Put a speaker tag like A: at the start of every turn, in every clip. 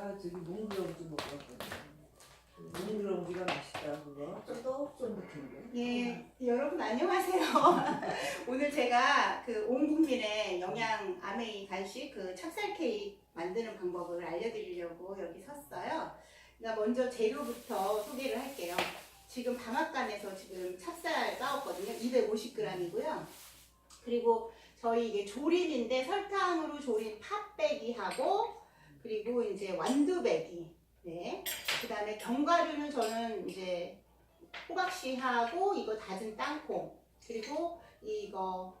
A: 나 저기 몽글렁지 먹었거든. 몽글렁지가 맛있다 그거. 쫀득쫀득한데.
B: 예, 여러분 안녕하세요. 오늘 제가 그 온 국민의 영양 아메이 간식 그 찹쌀 케이크 만드는 방법을 알려드리려고 여기 섰어요. 그러니까 먼저 재료부터 소개를 할게요. 지금 방앗간에서 지금 찹쌀 까왔거든요. 250g이고요. 그리고 저희 이게 조림인데 설탕으로 조린 팥배기하고 그리고 이제 완두배기. 네. 그 다음에 견과류는 저는 이제 호박씨하고 이거 다진 땅콩 그리고 이거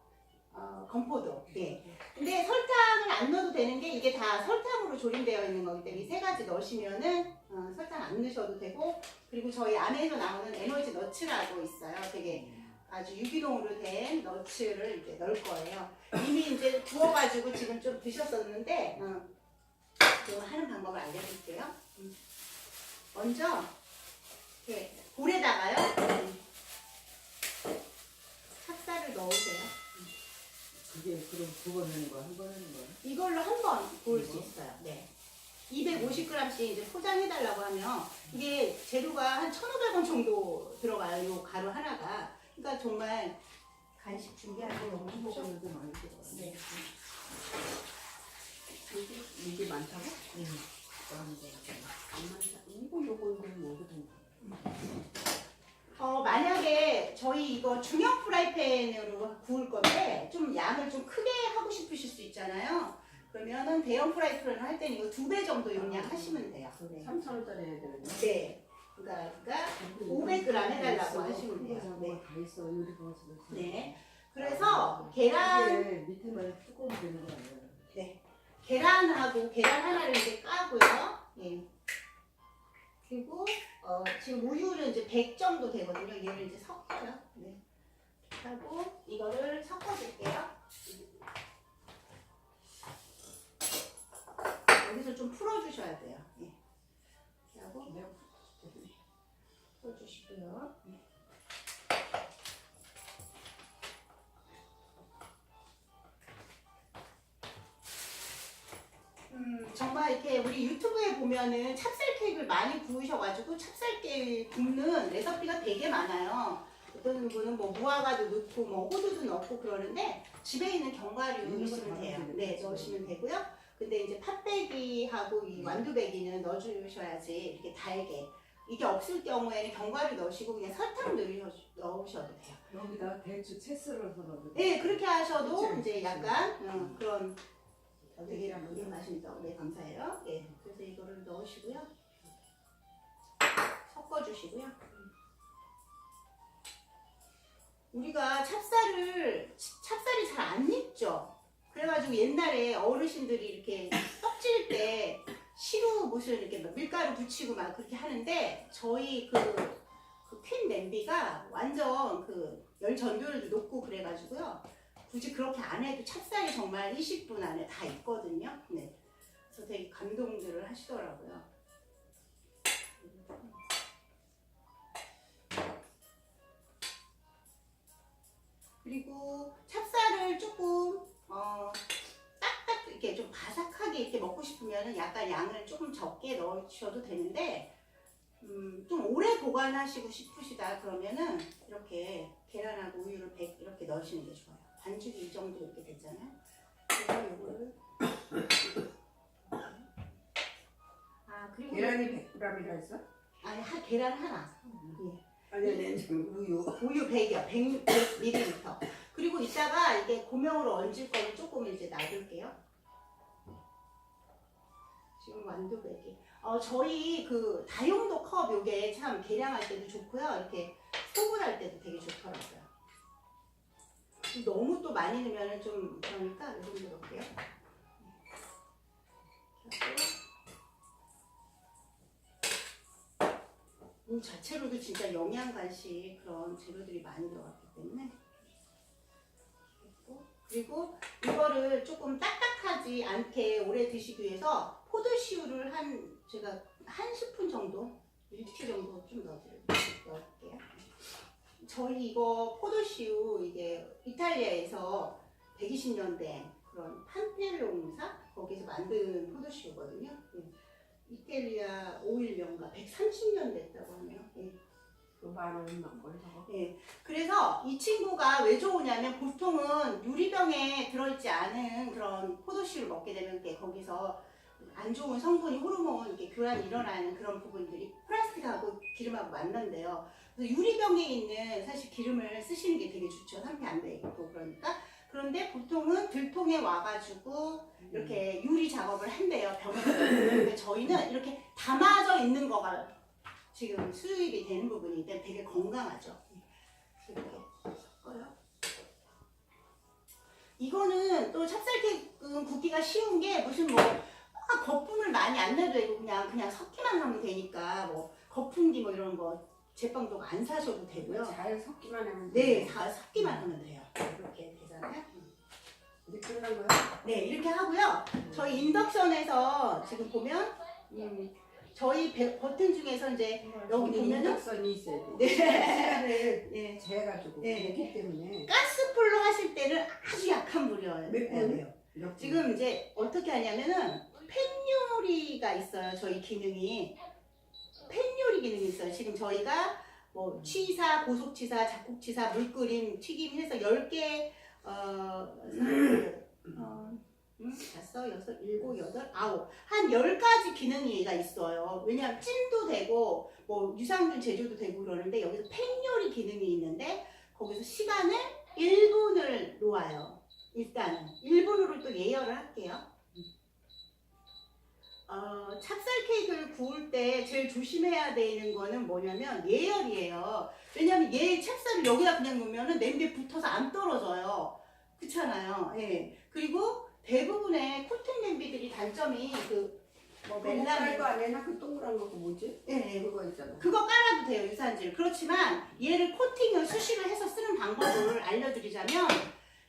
B: 어, 건포도 네. 근데 설탕을 안 넣어도 되는 게 이게 다 설탕으로 조림되어 있는 거기 때문에 이 세 가지 넣으시면은 어, 설탕 안 넣으셔도 되고 그리고 저희 안에서 나오는 에너지 너츠라고 있어요 되게 아주 유기농으로 된 너츠를 이제 넣을 거예요 이미 이제 구워가지고 지금 좀 드셨었는데 어, 그 하는 방법을 알려드릴게요 음. 먼저 이렇게 볼에다가요. 음, 찹쌀을 넣으세요.
A: 그게 그럼 두 번 하는 거야? 한 번 하는 거야?
B: 이걸로 한 번 구울 수? 있어요. 네. 250g씩 이제 포장해달라고 하면 이게 재료가 한 1,500원 정도 들어가요. 이 가루 하나가. 그러니까 정말 간식 준비하기 너무.
A: 먹어도 많이 들어.
B: 네.
C: 이게 많다고?
A: 응.
C: 안 많다. 이거 요거 이거 뭐거든.
B: 어, 만약에 저희 이거 중형 프라이팬으로 구울 건데 좀 양을 좀 크게 하고 싶으실 수 있잖아요. 그러면은 대형 프라이팬을 할 때는 이거 두 배 정도 용량 하시면 돼요. 네.
C: 3천 원짜리 해야 되는데.
B: 네. 그러니까, 그러니까 500g 해달라고 하시면 돼요. 네.
A: 다 있어 요리 버섯.
B: 네. 그래서 계란
A: 이게 밑에만 뚜껑 되는 거 아니야?
B: 계란하고 계란 하나를 이제 까고요. 예. 그리고 어, 지금 우유는 이제 100 정도 되거든요. 얘를 이제 섞어요. 네. 하고 이거를 섞어줄게요. 여기서 좀 풀어주셔야 돼요. 예. 하고 풀어주시고요. 네. 정말 이렇게 우리 유튜브에 보면은 찹쌀 케이크를 많이 구우셔가지고 찹쌀 케이크 굽는 레시피가 되게 많아요. 어떤 분은 뭐 무화과도 넣고 뭐 호두도 넣고 그러는데 집에 있는 견과류
A: 다
B: 돼요. 네. 넣으시면 되고요. 근데 이제 팥배기하고 이 완두배기는 넣어주셔야지 이렇게 달게. 이게 없을 경우에는 견과류 넣으시고 그냥 설탕 넣으셔- 넣으셔도 돼요.
A: 여기다 대추 채 썰어서 넣어도
B: 네, 그렇게 하셔도
A: 그치,
B: 이제. 약간 음, 그런 되게 되게 맛있죠. 네, 감사해요. 예, 그래서 이거를 넣으시고요. 섞어주시고요. 우리가 찹쌀을 찹쌀이 잘 안 익죠. 그래가지고 옛날에 어르신들이 이렇게 떡질 때 시루 무슨 이렇게 막 밀가루 붙이고 막 그렇게 하는데 저희 그 그퀸 냄비가 완전 그 열 전도율도 높고 그래가지고요. 굳이 그렇게 안 해도 찹쌀이 정말 20분 안에 다 익거든요. 네. 그래서 되게 감동들을 하시더라고요. 그리고 찹쌀을 조금 어, 딱딱 이렇게 좀 바삭하게 이렇게 먹고 싶으면 약간 양을 조금 적게 넣으셔도 되는데 음, 좀 오래 보관하시고 싶으시다 그러면은 이렇게 계란하고 우유를 100 이렇게 넣으시는 게 좋아요. 반죽이 이 정도 이렇게 됐잖아요. 그래서 이거를 아 그리고
C: 계란이 100g이라 했어?
B: 아니 한 계란 하나
C: 아니 아니 지금 우유.
B: 우유 100이요 100, 100ml 그리고 이따가 이게 고명으로 얹을 거는 조금 이제 놔둘게요. 지금 완두 100이. 어 저희 그 다용도 컵 요게 참 계량할 때도 좋고요. 이렇게 소분할 때도 되게 좋더라고요 너무 또 많이 넣으면 좀 그러니까 이 정도 넣을게요 이 자체로도 진짜 영양 간식 그런 재료들이 많이 들어갔기 때문에 그리고- 이거를 조금 딱딱하지 않게 오래 드시기 위해서 포도씨유를 한 제가 한 스푼 정도 1티 정도 좀 넣어드릴게요. 저희 이거 포도씨유 이게 이탈리아에서 120년 된 그런 판펠롱사 거기서 만든 포도씨유거든요. 음. 이 빅게리아 오일명가 130년 됐다고 하네요. 예.
C: 걸 저거.
B: 예. 그래서 이 친구가 왜 좋으냐면 보통은 유리병에 들어있지 않은 그런 포도씨를 먹게 되면 이렇게 거기서 안 좋은 성분이 호르몬 이렇게 교란이 일어나는 그런 부분들이 플라스틱하고 기름하고 만난대요. 그래서 유리병에 있는 사실 기름을 쓰시는 게 되게 좋죠. 산패 안돼 있고 그러니까. 그런데 보통은 들통에 와가지고 이렇게 유리 작업을 한대요. 병에. 근데 저희는 이렇게 담아져 있는 거가 지금 수입이 되는 부분이기 때문에 되게 건강하죠. 이렇게 섞어요. 이거는 또 찹쌀케이크 굽기가 쉬운 게 무슨 뭐 아, 거품을 많이 안 내도 되고 그냥 그냥 섞기만 하면 되니까 뭐 거품기 뭐 이런 거 제빵도 안 사셔도 되고요.
C: 잘 섞기만 하면
B: 네, 다 섞기만 하면 돼요. 이렇게 되잖아요.
C: 이제 끝난 거야?
B: 네, 이렇게 하고요. 저희 인덕션에서 지금 보면 음, 저희 배- 버튼 중에서 이제 여기 보면은
C: 인덕선이 있어야 돼.
B: 네.
C: 시간을
B: 예,
C: 재가지고
B: 네.
C: 그렇기 때문에
B: 가스불로 하실 때는 아주 약한 불이어야
C: 몇
B: 돼요.
C: 분?
B: 지금 이제 어떻게 하냐면은 팬 요리가 있어요. 저희 기능이 팬 요리 기능이 있어요. 지금 저희가 뭐 취사, 고속취사, 잡곡취사, 물끓임, 튀김 해서 10개 어, 어 음, 다섯, 여섯, 일곱, 여덟, 아홉 한 10가지 기능이가 있어요. 왜냐하면 찜도 되고 뭐 유산균 제조도 되고 그러는데 여기서 팬 요리 기능이 있는데 거기서 시간을 1분을 놓아요. 일단은 1분으로 또 예열을 할게요. 어, 찹쌀 케이크를 구울 때 제일 조심해야 되는 거는 뭐냐면 예열이에요. 왜냐면 얘 찹쌀을 여기다 그냥 놓으면은 냄비에 붙어서 안 떨어져요. 그렇잖아요. 예. 그리고 대부분의 코팅 냄비들이 단점이 그뭐
C: 멜라도
B: 멜라닌
C: 안 해나 그 동그란 거 뭐지?
B: 예, 예.
C: 그거 있잖아.
B: 그거 깔아도 돼요 유산질 그렇지만 얘를 코팅을 수시로 해서 쓰는 방법을 알려드리자면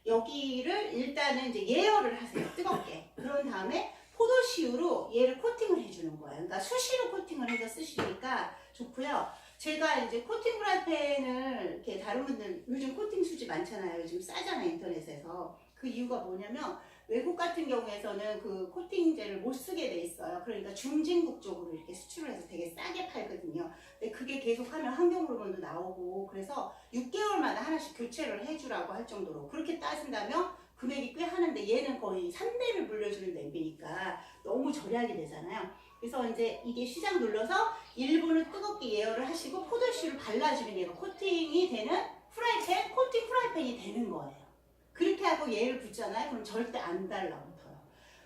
B: 여기를 일단은 이제 예열을 하세요 뜨겁게 그런 다음에 포도씨유로 얘를 코팅을 해주는 거예요 그러니까 수시로 코팅을 해서 쓰시니까 좋고요 제가 이제 코팅 프라이팬을 이렇게 다른 분들 요즘 코팅 수지 많잖아요 요즘 싸잖아요 인터넷에서 그 이유가 뭐냐면 외국 같은 경우에서는 그 코팅제를 못 쓰게 돼 있어요. 그러니까 중진국 쪽으로 이렇게 수출을 해서 되게 싸게 팔거든요. 근데 그게 계속하면 환경 호르몬도 나오고 그래서 6개월마다 하나씩 교체를 해주라고 할 정도로 그렇게 따진다면 금액이 꽤 하는데 얘는 거의 3대를 물려주는 냄비니까 너무 절약이 되잖아요. 그래서 이제 이게 시작 눌러서 1분을 뜨겁게 예열을 하시고 포도씨를 발라주면 얘가 코팅이 되는 프라이팬, 코팅 프라이팬이 되는 거예요. 그렇게 하고 얘를 붓잖아요. 그럼 절대 안 달라붙어요.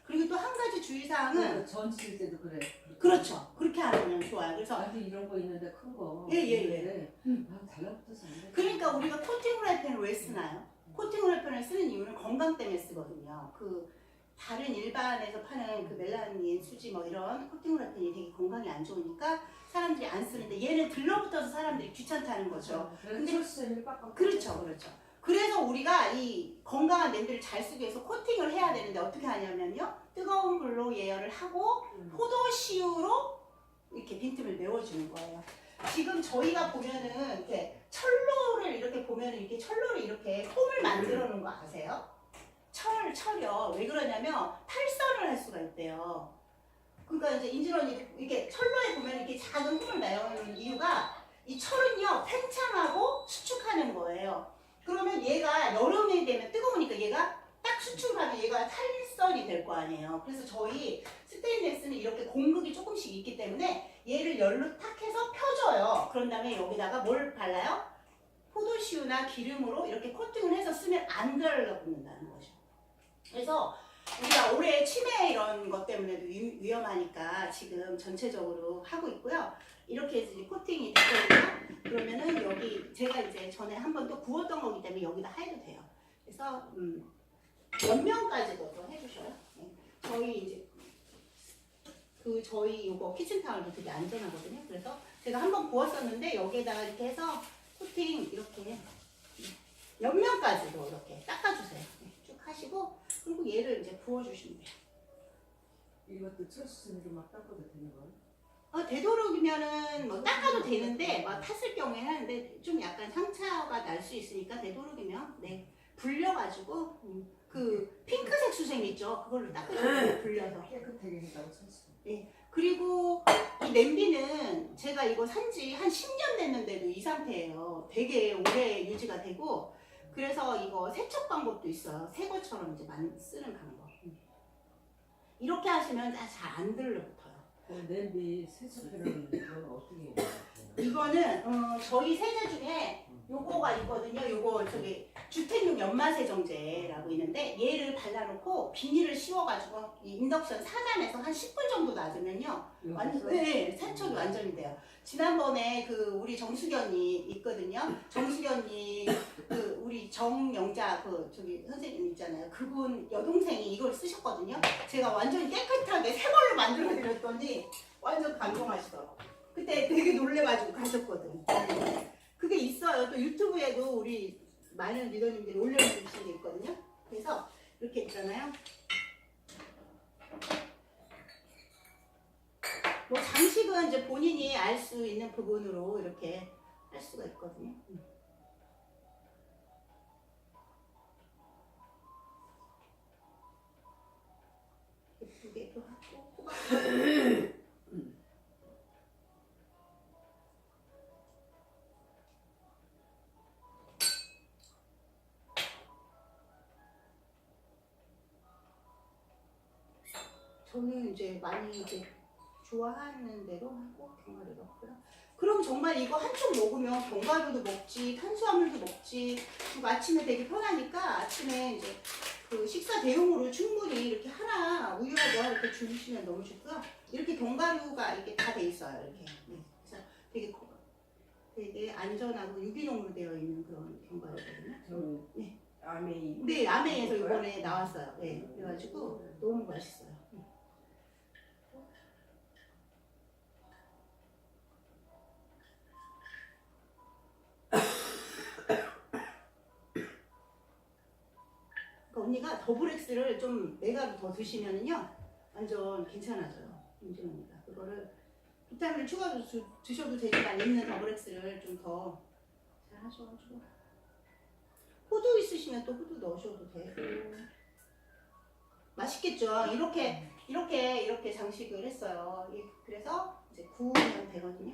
B: 그리고 또 한 가지 주의사항은
A: 그 전칠 때도 그래.
B: 그렇죠. 그렇게 하면 좋아요. 그래서
A: 나도 이런 거 있는데 큰 거.
B: 예, 예, 예. 음.
A: 아, 달라붙어서 안 돼.
B: 그러니까 우리가 코팅 프라이팬을 왜 쓰나요? 코팅 프라이팬을 쓰는 이유는 건강 때문에 쓰거든요. 그 다른 일반에서 파는 그 멜라닌 수지 뭐 이런 코팅 프라이팬이 되게 건강에 안 좋으니까 사람들이 안 쓰는데 얘는 들러붙어서 사람들이 귀찮다는 거죠.
A: 근데
B: 근데-. 그렇죠, 그렇죠. 그래서 우리가 이 건강한 냄비를 잘 쓰기 위해서 코팅을 해야 되는데 어떻게 하냐면요. 뜨거운 불로 예열을 하고
C: 음.
B: 포도씨유로 이렇게 빈틈을 메워주는 거예요. 지금 저희가 보면은 이렇게 철로를 이렇게 보면은 이렇게 철로를 이렇게 폼을 만들어 놓은 거 아세요? 철, 철이요. 왜 그러냐면 탈선을 할 수가 있대요. 그러니까 이제 인진원이 이렇게 철로에 보면 이렇게 작은 폼을 내어놓는 이유가 이 철은요 팽창하고 수축하는 거예요. 그러면 얘가 여름이 되면 뜨거우니까 얘가 딱 수축하면 얘가 탈 선이 될 거 아니에요. 그래서 저희 스테인레스는 이렇게 공극이 조금씩 있기 때문에 얘를 열로 탁 해서 펴줘요. 그런 다음에 여기다가 뭘 발라요? 포도씨유나 기름으로 이렇게 코팅을 해서 쓰면 안 달라붙는다는 거죠. 그래서 우리가 올해 치매 이런 것 때문에도 위, 위험하니까 지금 전체적으로 하고 있고요. 이렇게 해서 코팅이 됐거든요. 그러면은 여기 제가 이제 전에 한 번 또 구웠던 거기 때문에 여기다 해도 돼요. 그래서 음, 옆면까지도 또 해주셔요. 네. 저희 이제 그 저희 요거 키친타월도 되게 안전하거든요. 그래서 제가 한번 구웠었는데 여기에다가 이렇게 해서 코팅 이렇게 옆면까지도 이렇게 닦아주세요. 네, 쭉 하시고 그리고 얘를 이제 부어주시면 돼요.
A: 이것도 철수로 막 닦아도 되는 거야?
B: 어, 되도록이면은 뭐 닦아도 되는데 막 탔을 경우에 하는데 좀 약간 상처가 날 수 있으니까 되도록이면 네 불려가지고 음, 그 핑크색 수세미 있죠 그걸로 닦으시면 불려서
A: 깨끗하게 해다고 철수.
B: 그리고 냄비는 제가 이거 산지 한 10년 됐는데도 이 상태예요. 되게 오래 유지가 되고 그래서 이거 세척 방법도 있어요. 새 것처럼 이제 만 쓰는 방법. 이렇게 하시면 잘 안 들러붙어요.
A: 그 냄비 세척하는 건 어떻게 해요?
B: 이거는 어, 저희 세제 중에 요거가 있거든요. 요거 저기 주택용 연마세정제라고 있는데 얘를 발라놓고 비닐을 씌워가지고 이 인덕션 사단에서 한 10분 정도 놔두면요. 완전 네, 세척이 완전히 돼요. 지난번에 그 우리 정수견이 있거든요. 정수견이 그 우리 정영자 그 저기 선생님 있잖아요. 그분 여동생이 이걸 쓰셨거든요. 제가 완전히 깨끗하게 새 걸로 만들어 드렸더니 완전 감동하시더라고. 그때 되게 놀래가지고 가셨거든. 그게 있어요. 또 유튜브에도 우리 많은 리더님들이 올려주신 게 있거든요. 그래서 이렇게 있잖아요. 뭐 장식은 이제 본인이 알 수 있는 부분으로 이렇게 할 수가 있거든요. 이제 많이 이제 좋아하는 대로 하고 견과류 넣고요. 그럼 정말 이거 한쪽 먹으면 견과류도 먹지, 탄수화물도 먹지. 그리고 아침에 되게 편하니까 아침에 이제 그 식사 대용으로 충분히 이렇게 하나 우유라도 이렇게 주시면 너무 좋고요. 이렇게 견과류가 이렇게 다 돼 있어요. 이렇게. 네. 그래서 되게 거- 되게 안전하고 유기농으로 되어 있는 그런 견과류거든요.
C: 저
B: 네.
C: 아메이.
B: 네, 아메에서 이번에 나왔어요. 네, 그래가지고 너무 맛있어요. 그러니까 언니가 더블 X를 좀 메가로 더 드시면은요 완전 괜찮아져요. 인증합니다. 그거를 비타민 추가로 주, 드셔도 되지만 있는 더블 X를 좀 더 잘 하셔가지고 호두 있으시면 또 호두 넣으셔도 되고 맛있겠죠. 이렇게 이렇게 이렇게 장식을 했어요. 이- 그래서 이제 구우면 되거든요.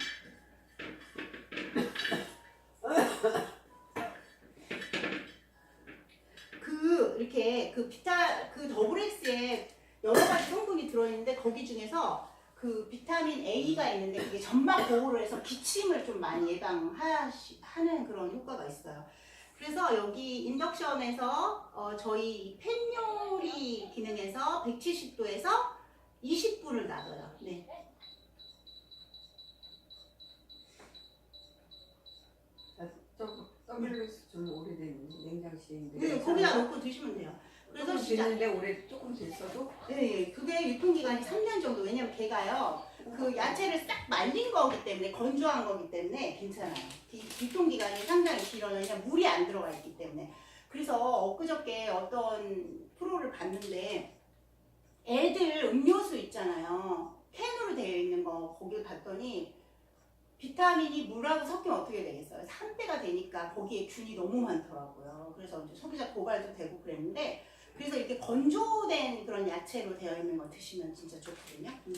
B: 그 이렇게 그 비타 그 더블 X에 여러 가지 성분이 들어있는데 거기 중에서 그 비타민 A가 있는데 그게 점막 보호를 해서 기침을 좀 많이 예방하는 그런 효과가 있어요. 그래서 여기 인덕션에서 어, 저희 팬 요리 기능에서 170도에서 20분을 놔둬요. 네.
C: 저 서밀로스 좀 오래된 냉장실인데.
B: 네, 거기다 넣고 드시면 돼요. 그래서
C: 조금
B: 진짜
C: 됐는데 올해 조금 됐어도
B: 네, 그게 유통기간이 3년 정도. 왜냐면 걔가요, 그 야채를 싹 말린 거기 때문에, 건조한 거기 때문에 괜찮아요. 기- 유통기간이 상당히 길어요. 왜냐면 물이 안 들어가 있기 때문에. 그래서 엊그저께 어떤 프로를 봤는데, 애들 음료수 있잖아요. 캔으로 되어 있는 거, 거길 봤더니, 비타민이 물하고 섞이면 어떻게 되겠어요? 3대가 되니까 거기에 균이 너무 많더라고요. 그래서 이제 소비자 고발도 되고 그랬는데, 그래서 이렇게 건조된 그런 야채로 되어 있는 거 드시면 진짜 좋거든요. 음.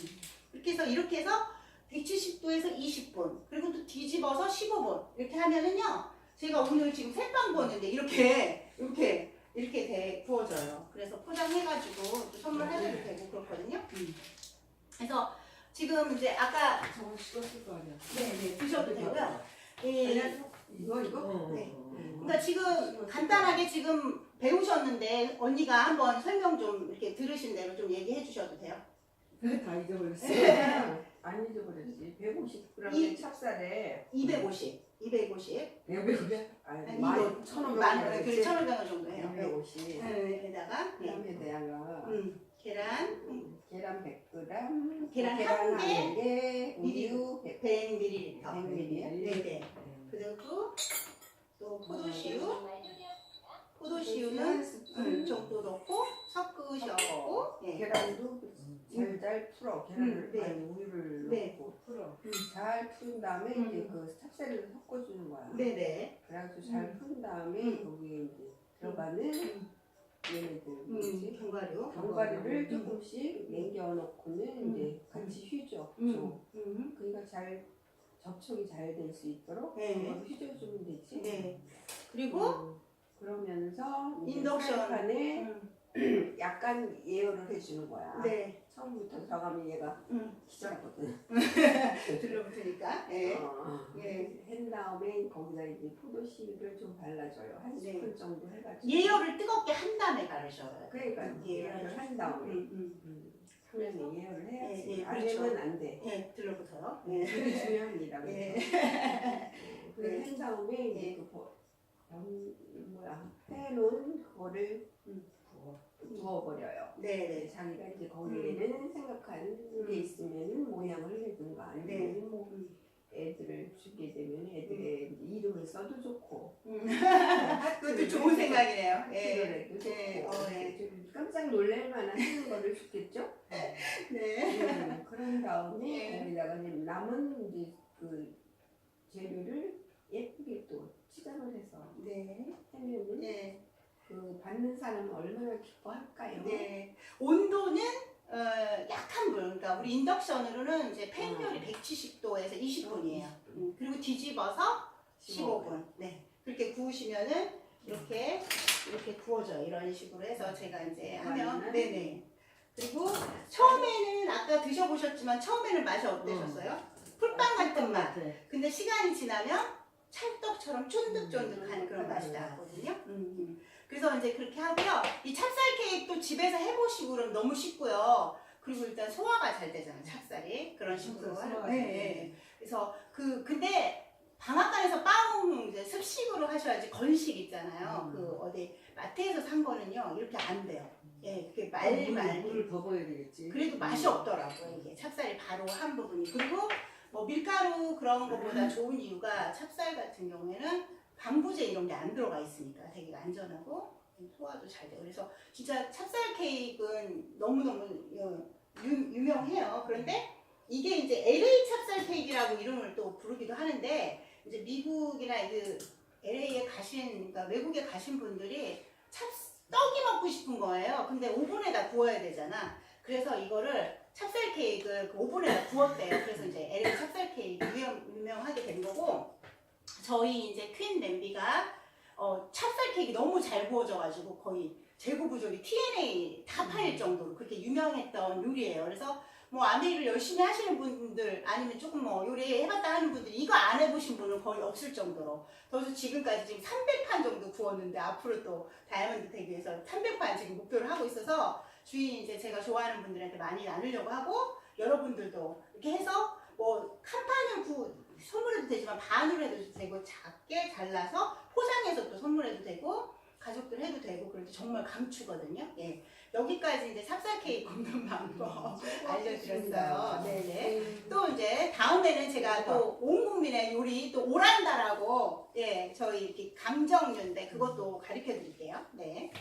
B: 이렇게 해서 이렇게 해서 170도에서 20분 그리고 또 뒤집어서 15분 이렇게 하면은요 제가 오늘 지금 새빵 구웠는데 이렇게 이렇게 이렇게 돼 구워져요. 그래서 포장해가지고 또 선물해드려도 되고 그렇거든요. 음. 그래서 지금 이제 아까
C: 저거 식었을 거 아니야.
B: 네네 드셔도 되고요. 이
C: 이거 이거?
A: 어,
B: 네.
A: 어, 어.
B: 그러니까 지금 간단하게 지금 배우셨는데 언니가 한번 설명 좀 이렇게 들으신 대로 좀 얘기해 주셔도 돼요.
A: 다 잊어버렸어.
C: 안 잊어버렸지. 150g의
B: 이-
C: 찹쌀에
B: 250, 250.
A: 배우게?
C: 아니
B: 아니,
C: 만
B: 이거
C: 천오백
B: 만, 원그 1,500원 정도 해요. 네.
C: 250.
B: 네, 에다가 네.
C: 그다음에 대하가
B: 음, 계란 음,
C: 계란 100g,
B: 계란 한 개,
C: 한 개, 우유 100g.
B: 100ml.
C: 100ml?
B: 네네. 그리고 또 포도씨유, 포도씨유는 음, 정도 넣고 섞으셨고, 네.
C: 계란도 잘잘 풀어. 계란을
B: 음, 네.
C: 아니 우유를
B: 네.
C: 넣고 풀어.
B: 음.
C: 잘푼 다음에
B: 음.
C: 이제 그 찹쌀을 섞어주는 거야.
B: 네네.
C: 그래가지고 잘
B: 음.
C: 푼 다음에
B: 음.
C: 거기에 이제 들어가는
B: 음.
C: 얘네들
B: 음,
C: 뭐지?
B: 견과류.
C: 견과류를
B: 음.
C: 조금씩 남겨놓고는
B: 음.
C: 이제 같이 휘죠.
B: 음, 음.
C: 그잘 접촉이 잘 될 수 있도록
B: 네.
C: 휘저어주면 되지.
B: 네. 그리고
C: 음, 그러면서
B: 인덕션.
C: 프라이팬에
B: 음,
C: 약간 예열을 해주는 거야.
B: 네.
C: 처음부터 들어가면 얘가
B: 음,
C: 기절하거든.
B: 들러붙으니까. 예.
C: 어,
B: 예.
C: 한 다음에 거기다 이제 포도씨를 좀 발라줘요. 한
B: 네.
C: 스푼 정도 해가지고.
B: 예열을 뜨겁게 한 다음에 바르셔요.
C: 그러니까
B: 예열을
C: 예열을 한 다음에
B: 음, 음.
C: 음, 하면 예열을 해야지.
B: 예, 예,
C: 안
B: 그렇죠.
C: 되면 안 돼.
B: 예, 들러붙어요.
C: 예.
B: 예.
C: 그게 중요합니다. 그래서.
B: 예.
C: 그래
B: 네.
C: 한 다음에 이제
B: 예.
C: 그 버- 음, 뭐야 해놓은 그거를
B: 음.
C: 부어 부어버려요.
B: 네,
C: 네,
B: 네.
C: 자기가 이제 거기에는 생각한 게 있으면 모양을 해든가 아니면
B: 네.
C: 뭐
B: 음.
C: 애들을 주게 되면 애들의 이제 이름을 써도 좋고
B: 음. 그것도 좋은 생각이네요. 예.
C: 필요해도 좋고
B: 예, 어, 예.
C: 좀 깜짝 놀랄 만한 하는 거를 주겠죠.
B: 네.
C: 음, 그런 다음에
B: 예.
C: 거기다가 이제 남은 이제 그 재료를 예쁘게 또 치장을 해서
B: 네.
C: 하면은
B: 네.
C: 그 받는 사람은 얼마나 기뻐할까요?
B: 네. 온도는 어, 약한 불. 그러니까 우리 인덕션으로는 이제 팬
C: 음.
B: 요리 170도에서 20분이에요. 음, 그리고 뒤집어서 15분. 네. 그렇게 구우시면은 이렇게 이렇게 구워져요. 이런 식으로 해서 제가 이제 하면
C: 그러면은?
B: 네네. 그리고 처음에는 아까 드셔보셨지만 처음에는 맛이 어떠셨어요? 풀빵 같은 맛.
A: 네.
B: 근데 시간이 지나면 찰떡처럼 쫀득쫀득한
C: 음.
B: 그런 맛이 나거든요. 음, 음. 그래서 이제 그렇게 하고요. 이 찹쌀 케이크도 집에서 해보시고 그러면 너무 쉽고요. 그리고 일단 소화가 잘 되잖아요. 찹쌀이 그런 식으로.
A: 소화가
B: 하는-
A: 잘
B: 네. 네. 그래서 그 근데 방앗간에서 빵 이제 습식으로 하셔야지 건식 있잖아요.
A: 음.
B: 그 어디 마트에서 산 거는요 이렇게 안 돼요. 예, 그게
A: 물,
B: 말말
A: 물을 더 부어야 되겠지.
B: 그래도 맛이 없더라고요. 이게 찹쌀이 바로 한 부분이. 그리고 뭐 밀가루 그런 것보다 좋은 이유가 찹쌀 같은 경우에는 방부제 이런 게 안 들어가 있으니까 되게 안전하고 소화도 잘 돼요. 그래서 진짜 찹쌀 케이크는 너무너무 유, 유명해요. 그런데 이게 이제 LA 찹쌀 케이크라고 이름을 또 부르기도 하는데 이제 미국이나 그 LA에 가신 그러니까 외국에 가신 분들이 찹 떡이 먹고 싶은 거예요. 근데 오븐에다 구워야 되잖아. 그래서 이거를 찹쌀 케이크를 그 오븐에다 구웠대요. 그래서 이제 LA 찹쌀 케이크 유명, 유명하게 된 거고 저희 이제 퀸 냄비가 어, 찹쌀 케이크 너무 잘 구워져가지고 거의 재고 부족이 TNA 다 팔릴 정도로 그렇게 유명했던 요리예요. 그래서 뭐 아메이를 열심히 하시는 분들 아니면 조금 뭐 요리 해봤다 하는 분들 이거 안 해보신 분은 거의 없을 정도로 그래서 지금까지 지금 300판 정도 구웠는데 앞으로 또 다이아몬드 대기에서 300판 지금 목표를 하고 있어서 주위 이제 제가 좋아하는 분들한테 많이 나누려고 하고 여러분들도 이렇게 해서 뭐 칸판을 구 선물해도 되지만 반으로 해도 되고 작게 잘라서 포장해서 또 선물해도 되고 가족들 해도 되고 그런데 정말 강추거든요. 예. 여기까지 이제 찹쌀 케이크 굽는 방법 알려드렸어요. 네네. 또 이제 다음에는 제가 또 온 국민의 요리 또 오란다라고 예 저희 이렇게 강정류인데 그것도 가르쳐 드릴게요. 네.